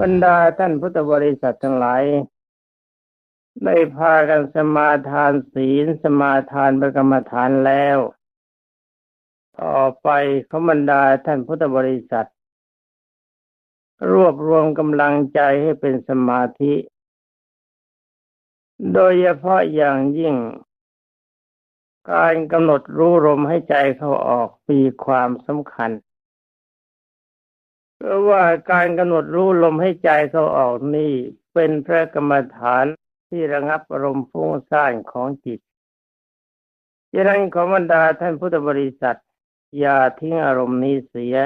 บรรดาท่านพุทธบริษัททั้งหลายได้พากันสมาทานศีลสมาทานประกรรมฐานแล้ว ต่อไปขบรรดาท่านพุทธบริษัท รวบรวมกำลังใจให้เป็นสมาธิ โดยเฉพาะอย่างยิ่ง การกำหนดรู้ลมให้ใจเข้าออกมีความสำคัญ เพราะว่าการกำหนดรู้ลมให้ใจเขาออกนี่เป็นพระกรรมฐานที่ระงับอารมณ์ฟุ้งซ่านของจิตดังนั้นขอบรรดาท่านพุทธบริษัท อย่าทิ้งอารมณ์นี้เสีย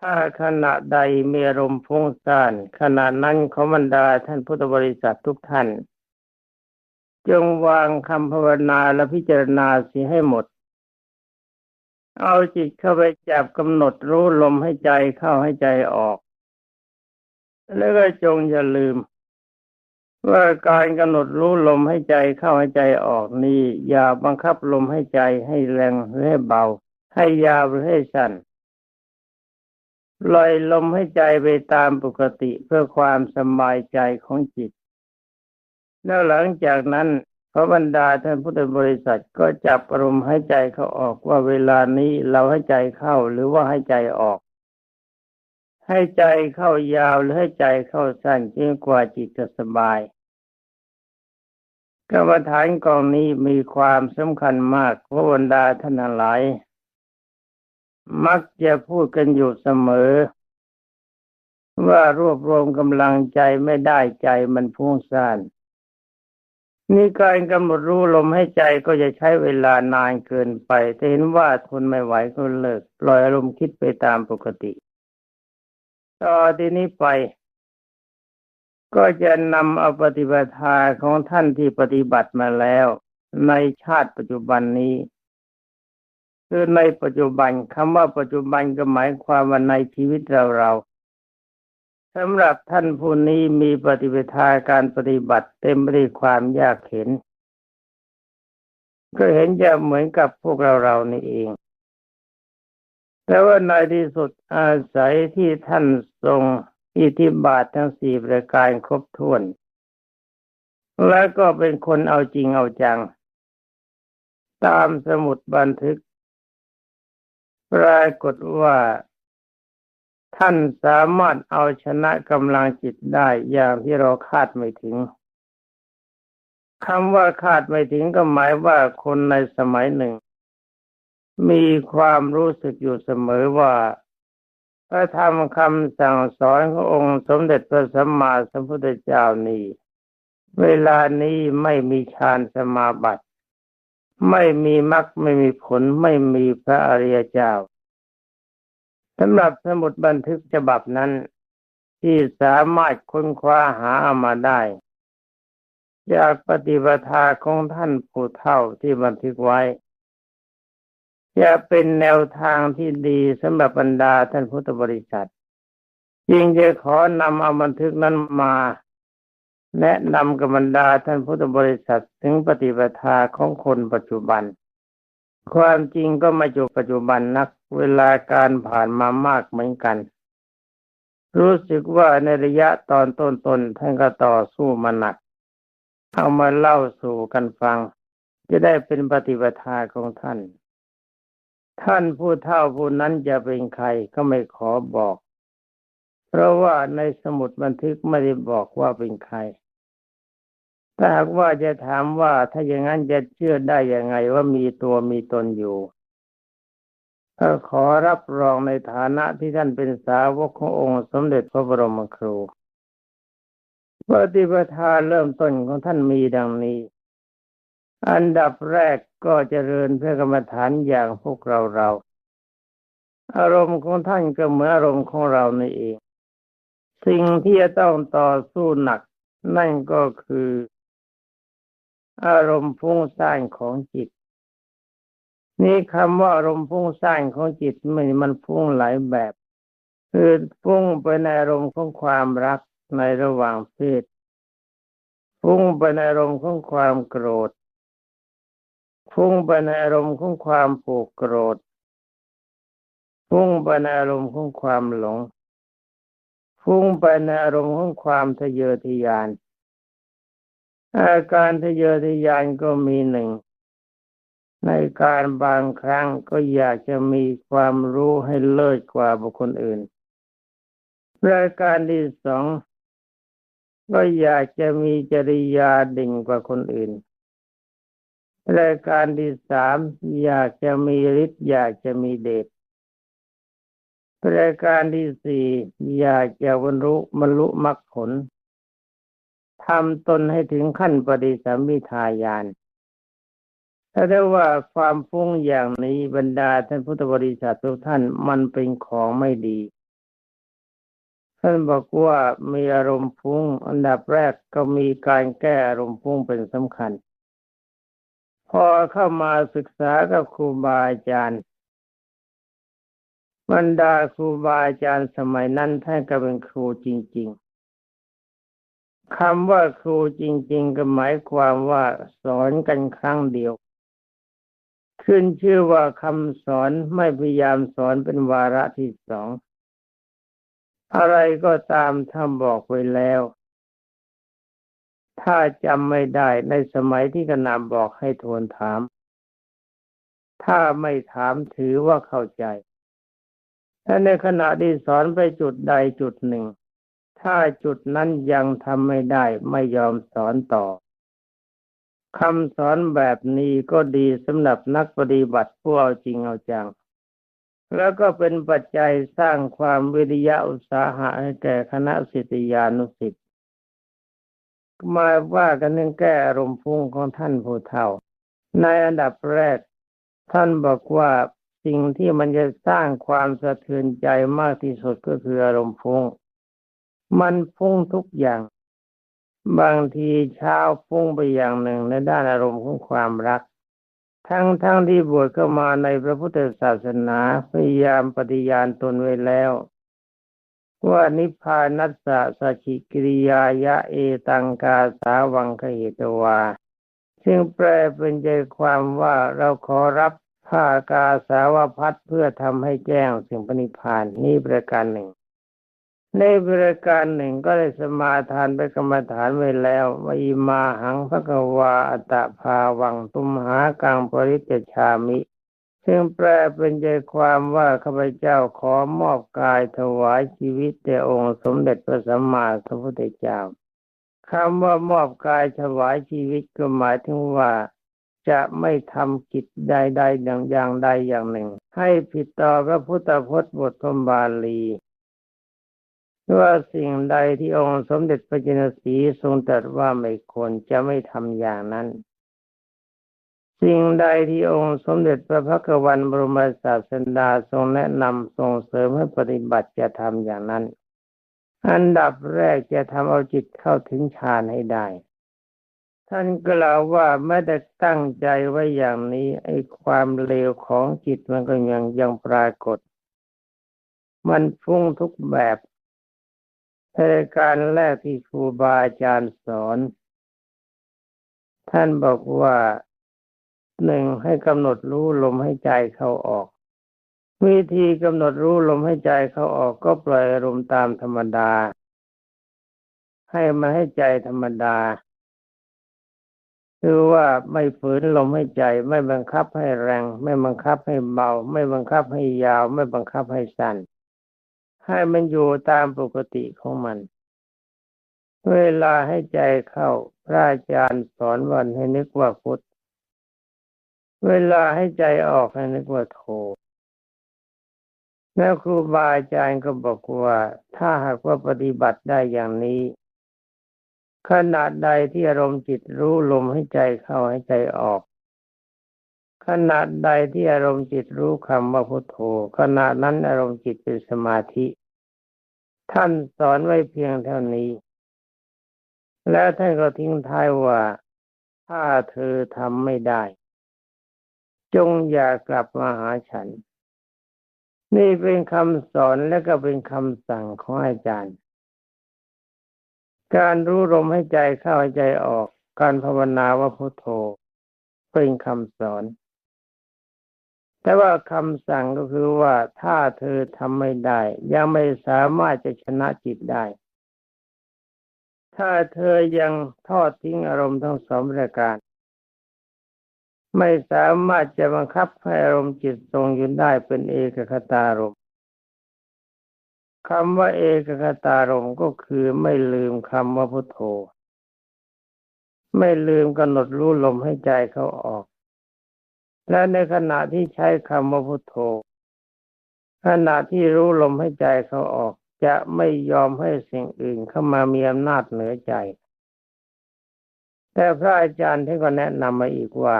ถ้าขณะใดมีอารมณ์ฟุ้งซ่านขณะนั้นขอบรรดาท่านพุทธบริษัททุกท่าน จงวางคำภาวนาและพิจารณาเสียให้หมด เอาจิตเข้าไปจับกำหนดรู้ลมให้ใจเข้าให้ใจออก แล้วก็จงอย่าลืม ว่าการกำหนดรู้ลมให้ใจเข้าให้ใจออกนี้อย่าบังคับลมให้ใจให้แรงหรือให้เบา ให้ยาวหรือให้สั้นปล่อยลมให้ใจไปตามปกติเพื่อความสบายใจของจิต แล้วหลังจากนั้น พระบรรดาท่านพุทธบริษัทก็จับอารมณ์ให้ใจเขาออกว่าเวลานี้เราให้ใจเข้าหรือว่าให้ใจออก ให้ใจเข้ายาวหรือให้ใจเข้าสั้นจนกว่าจิตจะสบายกรรมฐานกองนี้มีความสำคัญมากพระบรรดาท่านหลาย มักจะพูดกันอยู่เสมอ ว่ารวบรวมกำลังใจไม่ได้ใจมันพุ่งซ่าน นี่การกำหนดรู้ลมให้ใจก็จะใช้เวลานานเกินไปแต่เห็นว่าทนไม่ไหวก็เลิกปล่อยอารมณ์คิดไปตามปกติ ต่อที่นี้ไป ก็จะนำเอาปฏิบัติาของท่านที่ปฏิบัติมาแล้ว ในชาติปัจจุบันนี้ คือในปัจจุบันคำว่าปัจจุบันก็หมายความว่าในชีวิตเราเรา สำหรับท่านผู้นี้มีปฏิบัติการปฏิบัติเต็มไปด้วยความยากเข็นก็เห็นจะเหมือนกับพวกเราเรานี่เอง แต่ว่าในที่สุดอาศัยที่ท่านทรงอิทธิบาททั้งสี่ประการครบถ้วน แล้วก็เป็นคนเอาจริงเอาจัง ตามสมุดบันทึก ปรากฏว่า ท่านสามารถเอาชนะกำลังจิตได้อย่างที่เราคาดไม่ถึงคำว่าคาดไม่ถึงก็หมายว่าคนในสมัยหนึ่ง มีความรู้สึกอยู่เสมอว่าพระธรรมคำสั่งสอนขององค์สมเด็จพระสัมมาสัมพุทธเจ้านี้ เวลานี้ไม่มีฌานสมาบัติ ไม่มีมรรคไม่มีผลไม่มีพระอริยเจ้า สำหรับสมุดบันทึกฉบับนั้น ที่สามารถค้นคว้าหาเอามาได้ จากปฏิปทาของท่านผู้เฒ่าที่บันทึกไว้ จะเป็นแนวทางที่ดีสำหรับบรรดาท่านพุทธบริษัทจึงจะขอนำเอาบันทึกนั้นมา แนะนำกับบรรดาท่านพุทธบริษัทถึงปฏิปทาของคนปัจจุบัน ความจริงก็มาอยู่ปัจจุบันนัก เวลาการผ่านมามากเหมือนกัน รู้สึกว่าในระยะตอนต้นๆท่านก็ต่อสู้มาหนัก เอามาเล่าสู่กันฟัง จะได้เป็นปฏิปทาของท่าน ท่านผู้เฒ่าผู้นั้นจะเป็นใครก็ไม่ขอบอก เพราะว่าในสมุดบันทึกไม่ได้บอกว่าเป็นใครถ้าหากว่าจะถามว่าถ้าอย่างนั้นจะเชื่อได้ยังไงว่ามีตัวมีตนอยู่ ก็ขอรับรองในฐานะที่ท่านเป็นสาวกขององค์สมเด็จพระบรมครูปฏิปทาเริ่มต้นของท่านมีดังนี้ อันดับแรกก็เจริญเพื่อกรรมฐานอย่างพวกเราเรา อารมณ์ของท่านก็เหมือนอารมณ์ของเราในเอง สิ่งที่จะต้องต่อสู้หนัก นั่นก็คือ อารมณ์ฟุ้งซ่านของจิต นี่คำว่าอารมณ์ฟุ้งซ่านของจิตมันมันฟุ้งหลายแบบ คือฟุ้งไปในอารมณ์ของความรักในระหว่างเพศฟุ้งไปในอารมณ์ของความโกรธฟุ้งไปในอารมณ์ของความผูกโกรธฟุ้งไปในอารมณ์ของความหลงฟฟุ้งไปในอารมณ์ของความทะเยอทะยานอาการทะเยอทะยานก็มีหนึ่ง ในการบางครั้งก็อยากจะมีความรู้ให้เลิศกว่าบุคคลอื่น รายการที่สองก็อยากจะมีจริยาดิ่งกว่าคนอื่น รายการที่สามอยากจะมีฤทธิ์อยากจะมีเดชรายการที่สี่อยากจะบรรลุบรรลุมรรคผลทำตนให้ถึงขั้นปฏิสัมมิทายาน ถ้าได้ว่าความฟุ้งอย่างนี้บรรดาท่านพุทธบริษัททุกท่านมันเป็นของไม่ดี ท่านบอกว่ามีอารมณ์ฟุ้งอันดับแรกก็มีการแก้อารมณ์ฟุ้งเป็นสำคัญ พอเข้ามาศึกษากับครูบาอาจารย์บรรดาครูบาอาจารย์สมัยนั้นท่านก็เป็นครูจริง ๆคำว่าครูจริง ๆ ก็หมายความว่าสอนกันครั้งเดียว ขึ้นชื่อว่าคำสอนไม่พยายามสอนเป็นวาระที่สอง อะไรก็ตามท่านบอกไว้แล้ว ถ้าจำไม่ได้ในสมัยที่กนำบอกให้ทวนถาม ถ้าไม่ถามถือว่าเข้าใจถ้าในขณะที่สอนไปจุดใดจุดหนึ่ง ถ้าจุดนั้นยังทำไม่ได้ไม่ยอมสอนต่อ คำสอนแบบนี้ก็ดีสำหรับนักปฏิบัติผู้เอาจริงเอาจัง แล้วก็เป็นปัจจัยสร้างความวิริยะอุตสาหะให้แก่คณะสิทธิยานุสิทธิ์มาว่ากันเรื่องแก้อารมณ์พุ่งของท่านผู้เฒ่า ในอันดับแรก ท่านบอกว่าสิ่งที่มันจะสร้างความสะเทือนใจมากที่สุดก็คืออารมณ์ฟุ้งมันฟุ้งทุกอย่าง บางทีเช้าฟุ้งไปอย่างหนึ่งในด้านอารมณ์ของความรัก ทั้งทั้งที่บวชเข้ามาในพระพุทธศาสนาพยายามปฏิญาณตนไว้แล้ว ว่านิพพานัสสะสชิกิริยายะเอตังกาสาวังคเหตวา ซึ่งแปลเป็นใจความว่าเราขอรับผ้ากาสาวพัดเพื่อทำให้แจ้งสิ่งปณิพานนี่ประการหนึ่ง ในประการหนึ่งก็ได้สมาทานไปกรรมฐานไว้แล้ววิมาหังพระกวาอัตภาวังตุมหากังปริจชามิ ซึ่งแปลเป็นใจความว่าข้าพเจ้าขอมอบกายถวายชีวิตแด่องค์สมเด็จพระสัมมาสัมพุทธเจ้าคำว่ามอบกายถวายชีวิตก็หมายถึงว่าจะไม่ทำกิจใดๆอย่างอย่างใดอย่างหนึ่ง ให้ผิดต่อพระพุทธพจน์บทธมบาลี ว่าสิ่งใดที่องค์สมเด็จพระจินสีทรงตรัสว่าไม่ควรจะไม่ทำอย่างนั้น สิ่งใดที่องค์สมเด็จพระพักวันบรมศาสดาทรงแนะนำทรงเสริมให้ปฏิบัติจะทำอย่างนั้น อันดับแรกจะทำเอาจิตเข้าถึงฌานให้ได้ ท่านกล่าวว่าไม่ได้ตั้งใจไว้อย่างนี้ไอ้ความเลวของจิตมันก็ยังยังปรากฏ มันฟุ้งทุกแบบ ในการแรกที่ครูบาอาจารย์สอน ท่านบอกว่าหนึ่งให้กำหนดรู้ลมให้ใจเข้าออก วิธีกำหนดรู้ลมให้ใจเข้าออกก็ปล่อยอารมณ์ตามธรรมดา ให้มันให้ใจธรรมดา คือว่าไม่ฝืนลมให้ใจ ไม่บังคับให้แรง ไม่บังคับให้เบา ไม่บังคับให้ยาว ไม่บังคับให้สั้น ให้มันอยู่ตามปกติของมัน เวลาให้ใจเข้า พระอาจารย์สอนวันให้นึกว่าพุทธ เวลาให้ใจออกให้นึกว่าโทแล้วครูบาอาจารย์ก็บอกว่า ถ้าหากว่าปฏิบัติได้อย่างนี้ขณะใดที่อารมณ์จิตรู้ลมให้ใจเข้าให้ใจออก ขณะใดที่อารมณ์จิตรู้คำว่าพุทโธขณะนั้นอารมณ์จิตเป็นสมาธิ ท่านสอนไว้เพียงเท่านี้ แล้วท่านก็ทิ้งท้ายว่า ถ้าเธอทำไม่ได้ จงอย่ากลับมาหาฉัน นี่เป็นคำสอนและก็เป็นคำสั่งของอาจารย์ การรู้ลมให้ใจเข้าใจออก การภาวนาว่าพุทโธเป็นคำสอน แต่ว่าคำสั่งก็คือว่าถ้าเธอทำไม่ได้ ยังไม่สามารถจะชนะจิตได้ ถ้าเธอยังทอดทิ้งอารมณ์ทั้งสองประการ ไม่สามารถจะบังคับให้อารมณ์จิตทรงอยู่ได้เป็นเอกคตารมคำว่าเอกคตารมก็คือไม่ลืมคำว่าพุทโธ ไม่ลืมกำหนดรู้ลมให้ใจเขาออก และในขณะที่ใช้คำว่าพุทโธ ขณะที่รู้ลมให้ใจเขาออก จะไม่ยอมให้สิ่งอื่นเข้ามามีอำนาจเหนือใจ แต่พระอาจารย์ท่านก็แนะนำมาอีกว่า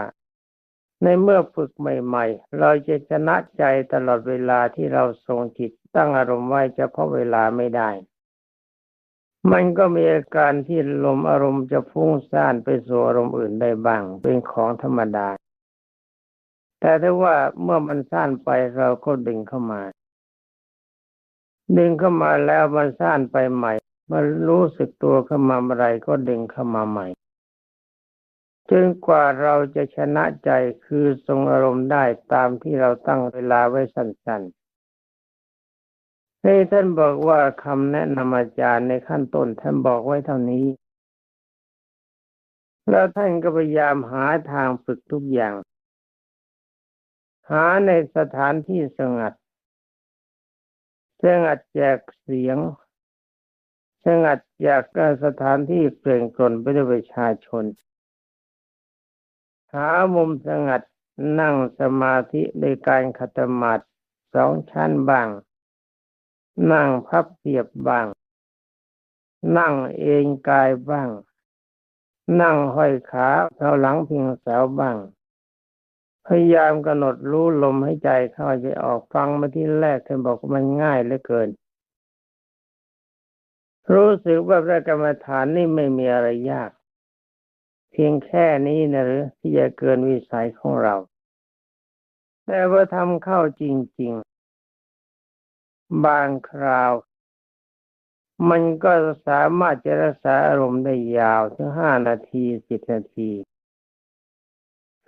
ในเมื่อฝึกใหม่ ๆ เราจะชนะใจตลอดเวลาที่เราทรงจิตตั้งอารมณ์ไว้เฉพาะเวลาไม่ได้ มันก็มีอาการที่ลมอารมณ์จะฟุ้งซ่านไปสู่อารมณ์อื่นได้บ้าง เป็นของธรรมดา แต่ถ้าว่าเมื่อมันซ่านไปเราก็ดึงเข้ามา ดึงเข้ามาแล้วมันซ่านไปใหม่มันรู้สึกตัวเข้ามาเมื่อไรก็ดึงเข้ามาใหม่จนกว่าเราจะชนะใจคือทรงอารมณ์ได้ตามที่เราตั้งเวลาไว้สั้นๆให้ท่านบอกว่าคำแนะนำอาจารย์ในขั้นต้นท่านบอกไว้เท่านี้ แล้วท่านก็พยายามหาทางฝึกทุกอย่าง หาในสถานที่สงัดสงัดจากเสียงสงัดจากสถานที่เปลี่ยนกลนไปด้วยประชาชน หามุมสงัดนั่งสมาธิในการขัตมัดสองชั้นบ้าง นั่งพับเพียบบ้าง นั่งเองกายบ้าง นั่งห้อยขาเท้าหลังพิงเสาบ้าง พยายามกำหนดรู้ลมให้ใจเข้าใจออกฟังมาที่แรกท่านบอกว่ามันง่ายเหลือเกิน รู้สึกว่าพระกรรมฐานนี่ไม่มีอะไรยาก เพียงแค่นี้นะหรือที่จะเกินวิสัยของเรา แต่ว่าทำเข้าจริง ๆ บางคราว มันก็สามารถจะรักษาอารมณ์ได้ยาวถึงห้านาทีสิบนาที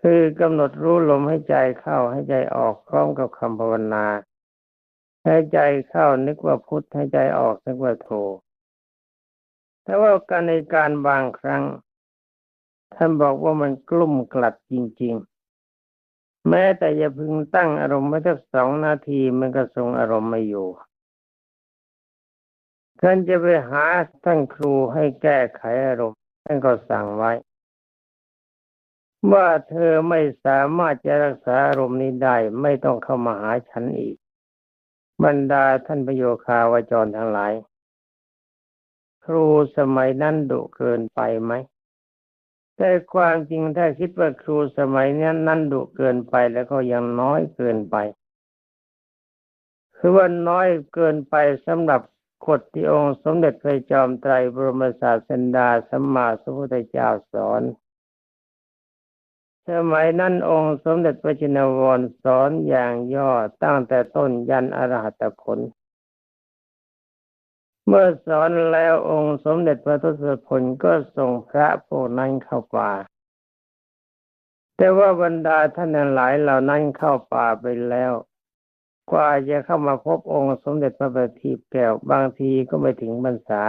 คือกำหนดรู้ลมให้ใจเข้าให้ใจออกพร้อมกับคำภาวนา ให้ใจเข้านึกว่าพุทธให้ใจออกนึกว่าโทแต่ว่าการในการบางครั้ง ท่านบอกว่ามันกลุ่มกลัดจริง ๆ แม้แต่อย่าพึงตั้งอารมณ์ไว้สักสองนาทีมันก็ทรงอารมณ์ไม่อยู่ท่านจะไปหาท่านครูให้แก้ไขอารมณ์ท่านก็สั่งไว้ ว่าเธอไม่สามารถจะรักษาอารมณ์นี้ได้ไม่ต้องเข้ามาหาฉันอีก บรรดาท่านประโยคาวจรทั้งหลาย ครูสมัยนั้นดุเกินไปไหมแต่ความจริงถ้าคิดว่าครูสมัยนี้นั่นดุเกินไปแล้วก็ยังน้อยเกินไป คือว่าน้อยเกินไปสำหรับกฎที่องค์สมเด็จพระจอมไตรบรมศาสดาสัมมาสัมพุทธเจ้าสอน สมัยนั้นองค์สมเด็จพระจินวรสอนอย่างย่อตั้งแต่ต้นยันอรหัตผลเมื่อสอนแล้วองค์สมเด็จพระทศพลก็ส่งพระพวกนั้นเข้าป่า แต่ว่าบรรดาท่านหลายเหล่านั้นเข้าป่าไปแล้ว กว่าจะเข้ามาพบองค์สมเด็จพระบัณฑิตแก้วบางทีก็ไม่ถึงบรรษา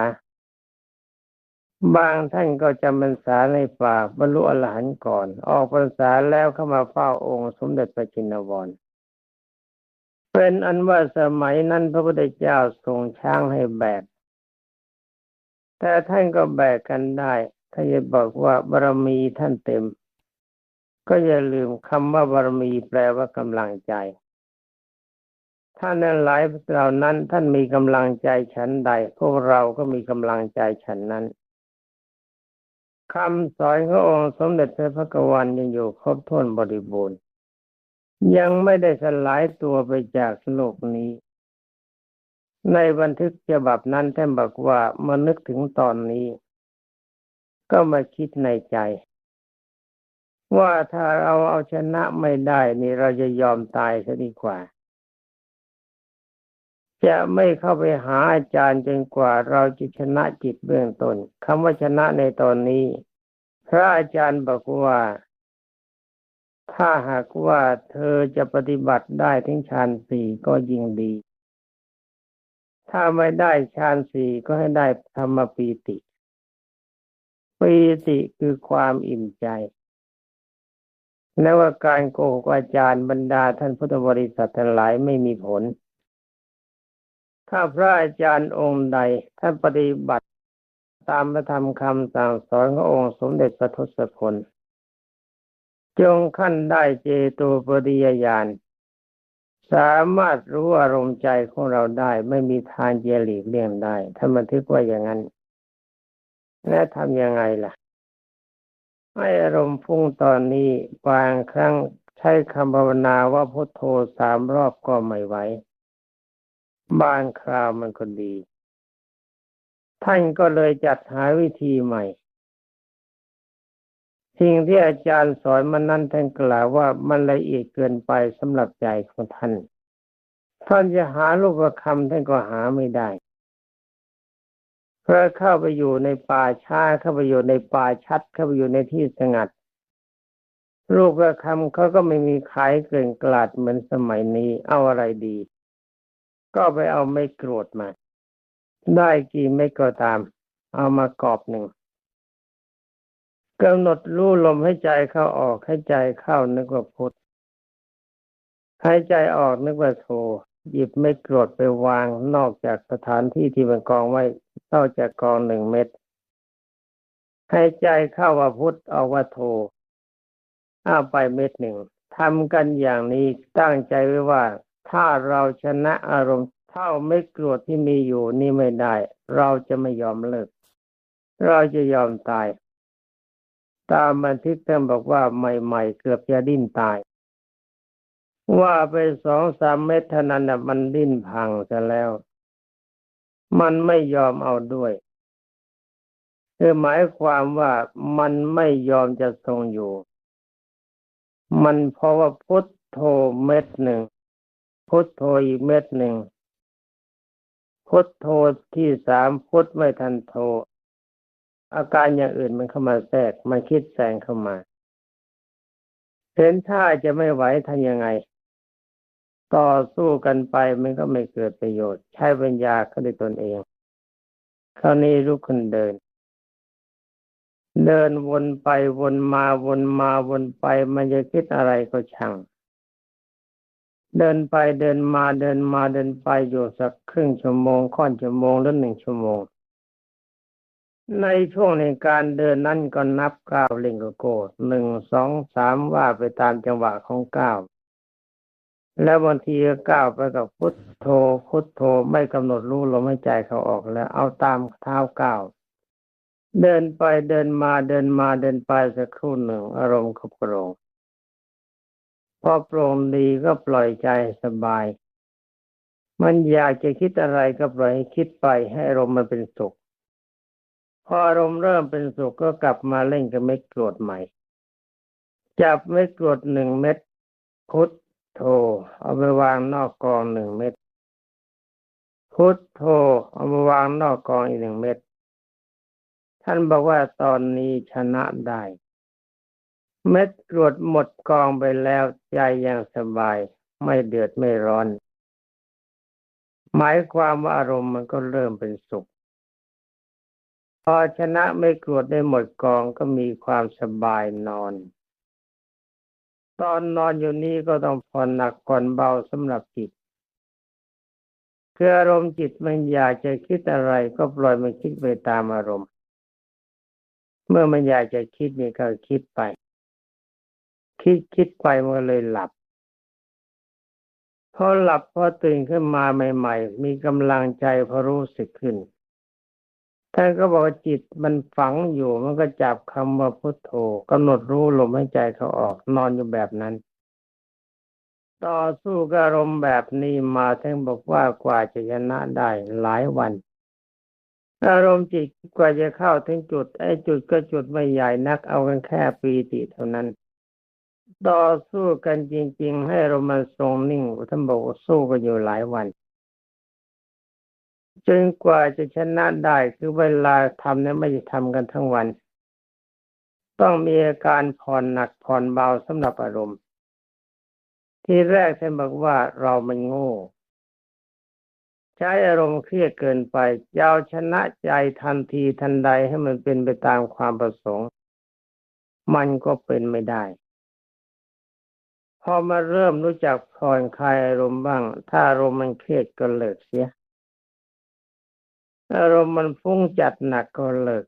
บางท่านก็จำพรรษาในป่าบรรลุอรหันต์ก่อน ออกพรรษาแล้วเข้ามาเฝ้าองค์สมเด็จพระจินวรเป็นอันว่าสมัยนั้นพระพุทธเจ้าทรงช้างให้แบก แต่ท่านก็แบกกันได้ ถ้าจะบอกว่าบารมีท่านเต็ม ก็อย่าลืมคำว่าบารมีแปลว่ากำลังใจ ท่านนั้นหลายเหล่านั้นท่านมีกำลังใจฉันใด พวกเราก็มีกำลังใจฉันนั้น คำสอนขององค์สมเด็จพระพุทธวันยังอยู่ครบถ้วนบริบูรณ์ ยังไม่ได้สลายตัวไปจากโลกนี้ ในบันทึกฉบับนั้นท่านบอกว่ามานึกถึงตอนนี้ ก็มาคิดในใจ ว่าถ้าเราเอาชนะไม่ได้นี่เราจะยอมตายซะดีกว่า จะไม่เข้าไปหาอาจารย์จนกว่าเราจะชนะจิตเบื้องต้นคำว่าชนะในตอนนี้ พระอาจารย์บอกว่า ถ้าหากว่าเธอจะปฏิบัติได้ถึงฌานสี่ก็ยิ่งดี ถ้าไม่ได้ฌานสี่ก็ให้ได้ธรรมปีติปีติคือความอิ่มใจและว่าการโกหกอาจารย์บรรดาท่านพุทธบริษัททั้งหลายไม่มีผล ถ้าพระอาจารย์องค์ใดท่านปฏิบัติตามพระธรรมคำสั่งสอนขององค์สมเด็จพระทศพลจงขั้นได้เจโตปริยญาณสามารถรู้อารมณ์ใจของเราได้ ไม่มีทางเจหลีกเลี่ยงได้ ถ้าบันทึกว่าอย่างนั้น และทำยังไงล่ะ ให้อารมณ์ฟุ้งตอนนี้บางครั้งใช้คำภาวนาว่าพุทโธสามรอบก็ไม่ไหว บางคราวมันก็ดี ท่านก็เลยจัดหาวิธีใหม่ สิ่งที่อาจารย์สอนมันนั้นท่านกล่าวว่ามันละเอียดเกินไปสำหรับใจของท่าน ท่านจะหาลูกประคำท่านก็หาไม่ได้เพอเข้าไปอยู่ในป่าช้าเข้าไปอยู่ในป่าชัด เข้าไปอยู่ในที่สงัดลูกประคำเขาก็ไม่มีขายเกลื่อนกลาดเหมือนสมัยนี้เอาอะไรดี ก็ไปเอาไม่โกรธมา ได้กี่ไม่ก็ตาม เอามากรอบหนึ่งกำหนดรู้ลมให้ใจเข้าออกให้ใจเข้านึกว่าพุทให้ใจออกนึกว่าโทหยิบไม่โกรธไปวางนอกจากสถานที่ที่มันกองไว้นอกจากกองหนึ่งเม็ดให้ใจเข้าว่าพุทธออกว่าโทเอาไปเม็ดหนึ่งทำกันอย่างนี้ตั้งใจไว้ว่า ถ้าเราชนะอารมณ์เท่าไม่โกรธที่มีอยู่นี่ไม่ได้ เราจะไม่ยอมเลิก เราจะยอมตาย ตามบันทึกเติมบอกว่าใหม่ๆ เกือบจะดิ้นตาย ว่าไปสองสามเม็ดเท่านั้นนะมันดิ้นพังซะแล้ว มันไม่ยอมเอาด้วยคือหมายความว่ามันไม่ยอมจะทรงอยู่ มันเพราะว่าพุทโธเม็ดหนึ่ง พุทโธอีกเม็ดหนึ่ง พุทโธที่สามพุทไม่ทันโธอาการอย่างอื่นมันเข้ามาแทรกมันคิดแซงเข้ามาเห็นท่าจะไม่ไหวทำยังไง ต่อสู้กันไปมันก็ไม่เกิดประโยชน์ ใช้ปัญญาเขาด้วยตนเองคราวนี้ลุกขึ้นเดิน เดินวนไปวนมาวนมาวนไป มันจะคิดอะไรก็ช่าง เดินไปเดินมาเดินมาเดินไปอยู่สักครึ่งชั่วโมงค่อนชั่วโมงหรือหนึ่งชั่วโมง ในช่วงในการเดินนั้นก็นับก้าวเล่งกโกหนึ่งสองสามว่าไปตามจังหวะของก้าวแล้วบางทีก็ก้าวไปกับพุทโธพุทโธไม่กำหนดรู้ลมหายใจเขาออกแล้ว เอาตามเท้าก้าวเดินไปเดินมาเดินมาเดินไปสักครู่หนึ่ง อารมณ์ก็โปร่ง พอโปร่งดีก็ปล่อยใจสบาย มันอยากจะคิดอะไรก็ปล่อยให้คิดไปให้อารมณ์มันเป็นสุข พออารมณ์เริ่มเป็นสุขก็กลับมาเล่นกับเม็ดกรดใหม่ จับเม็ดกรดหนึ่งเม็ดพุทโธเอาไปวางนอกกองหนึ่งเม็ดพุทโธเอามาวางนอกกองอีกหนึ่งเม็ด ท่านบอกว่าตอนนี้ชนะได้ เม็ดกรวดหมดกองไปแล้วใจยังสบาย ไม่เดือดไม่ร้อน หมายความว่าอารมณ์มันก็เริ่มเป็นสุข พอชนะไม่กรวดได้หมดกองก็มีความสบายนอน ตอนนอนอยู่นี้ก็ต้องผ่อนหนักผ่อนเบาสำหรับจิตคืออารมณ์จิตมันอยากจะคิดอะไรก็ปล่อยมันคิดไปตามอารมณ์ เมื่อมันอยากจะคิดนี่ก็คิดไป คิดคิดไปมันเลยหลับพอหลับพอตื่นขึ้นมาใหม่ ๆ มีกำลังใจพอรู้สึกขึ้นท่านก็บอกว่าจิตมันฝังอยู่มันก็จับคำว่าพุทโธกำหนดรู้ลมหายใจเขาออกนอนอยู่แบบนั้น ต่อสู้กับอารมณ์แบบนี้มาท่านบอกว่ากว่าจะชนะได้หลายวันอารมณ์จิตกว่าจะเข้าถึงจุดไอ้จุดก็จุดไม่ใหญ่นักเอากันแค่ปีติเท่านั้น ต่อสู้กันจริง ๆ ให้อารมันทรงนิ่งท่านบอกสู้กันอยู่หลายวัน จนกว่าจะชนะได้คือเวลาทำเนี่ยไม่ได้ทำกันทั้งวัน ต้องมีอาการผ่อนหนักผ่อนเบาสำหรับอารมณ์ ที่แรกท่านบอกว่าเรามันโง่ใช้อารมณ์เครียดเกินไปยาวชนะใจทันทีทันใดให้มันเป็นไปตามความประสงค์ มันก็เป็นไม่ได้ พอมาเริ่มรู้จักผ่อนคลายอารมณ์บ้าง ถ้าอารมณ์มันเครียดก็เลิกเสีย อารมณ์มันฟุ้งจัดหนักก็เลิก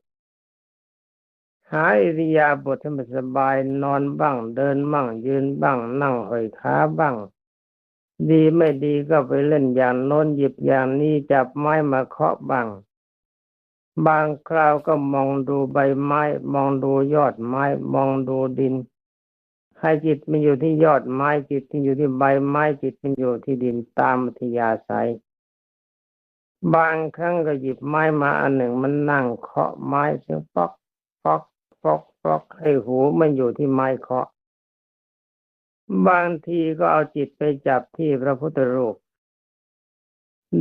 หาอิริยาบถให้มันสบายนอนบ้าง เดินบ้าง ยืนบ้าง นั่งห้อยขาบ้าง ดีไม่ดีก็ไปเล่นอย่างโน้นหยิบอย่างนี้จับไม้มาเคาะบ้างบางคราวก็มองดูใบไม้ มองดูยอดไม้ มองดูดิน ให้จิตมันอยู่ที่ยอดไม้จิตมันอยู่ที่ใบไม้จิตมันอยู่ที่ดินตามอัธยาศัยบางครั้งก็หยิบไม้มาอันหนึ่งมันนั่งเคาะไม้เสียงป๊อกป๊อกป๊อกป๊อกให้หูมันอยู่ที่ไม้เคาะ บางทีก็เอาจิตไปจับที่พระพุทธรูป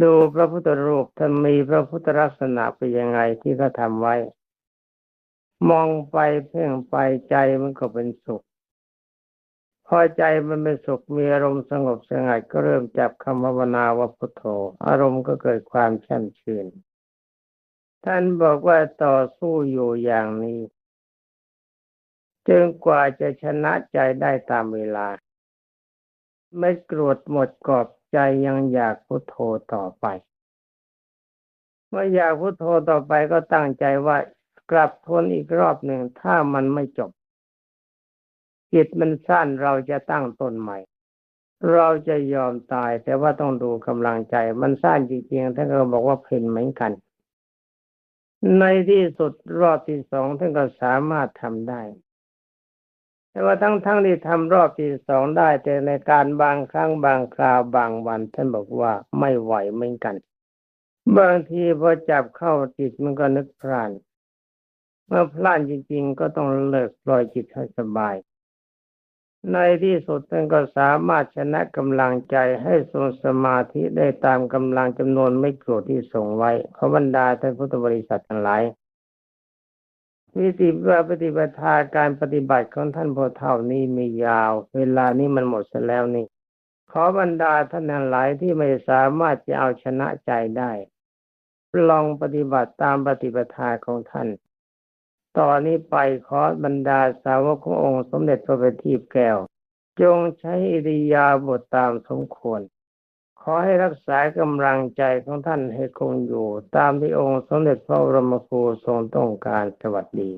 ดูพระพุทธรูปท่านมีพระพุทธลักษณะเป็นยังไงที่เขาทำไว้ มองไปเพ่งไปใจมันก็เป็นสุข พอใจมันเป็นสุขมีอารมณ์สงบสงัดก็เริ่มจับคำภาวนาว่าพุทโธ อารมณ์ก็เกิดความแช่มชื่น ท่านบอกว่าต่อสู้อยู่อย่างนี้จนกว่าจะชนะใจได้ตามเวลา ไม่กรธหมดกรอบใจยังอยากพุทโธต่อไป เมื่ออยากพุทโธต่อไปก็ตั้งใจว่ากลับทวนอีกรอบหนึ่งถ้ามันไม่จบ จิตมันสั้นเราจะตั้งต้นใหม่ เราจะยอมตายแต่ว่าต้องดูกำลังใจ มันสั้นจริงๆท่านก็บอกว่าเพนเหมือนกัน ในที่สุดรอบที่สองท่านก็สามารถทำได้ แต่ว่าทั้งทั้งที่ทำรอบที่สองได้ แต่ในการบางครั้งบางคราวบางวัน ท่านบอกว่าไม่ไหวเหมือนกัน บางทีพอจับเข้าจิตมันก็นึกพลานเมื่อพลานจริง ๆ ก็ต้องเลิกปล่อยจิตให้สบาย ในที่สุดท่านก็สามารถชนะกำลังใจให้ทรงสมาธิได้ตามกำลังจำนวนไม่โกรธที่ส่งไว้ขอบรรดาท่านพุทธบริษัททั้งหลายวิธีว่าปฏิบัติการปฏิบัติของท่านพอเท่านี้มียาว เวลานี้มันหมดเสียแล้วนี่ ขอบรรดาท่านทั้งหลายที่ไม่สามารถจะเอาชนะใจได้ ลองปฏิบัติตามปฏิบัติของท่าน ตอนนี้ไปขอบรรดาสาวกขององค์สมเด็จพระบัณฑิตแก้ว จงใช้อิริยาบถตามสมควร ขอให้รักษากำลังใจของท่านให้คงอยู่ ตามที่องค์สมเด็จพระบรมครูทรงต้องการสวัสดี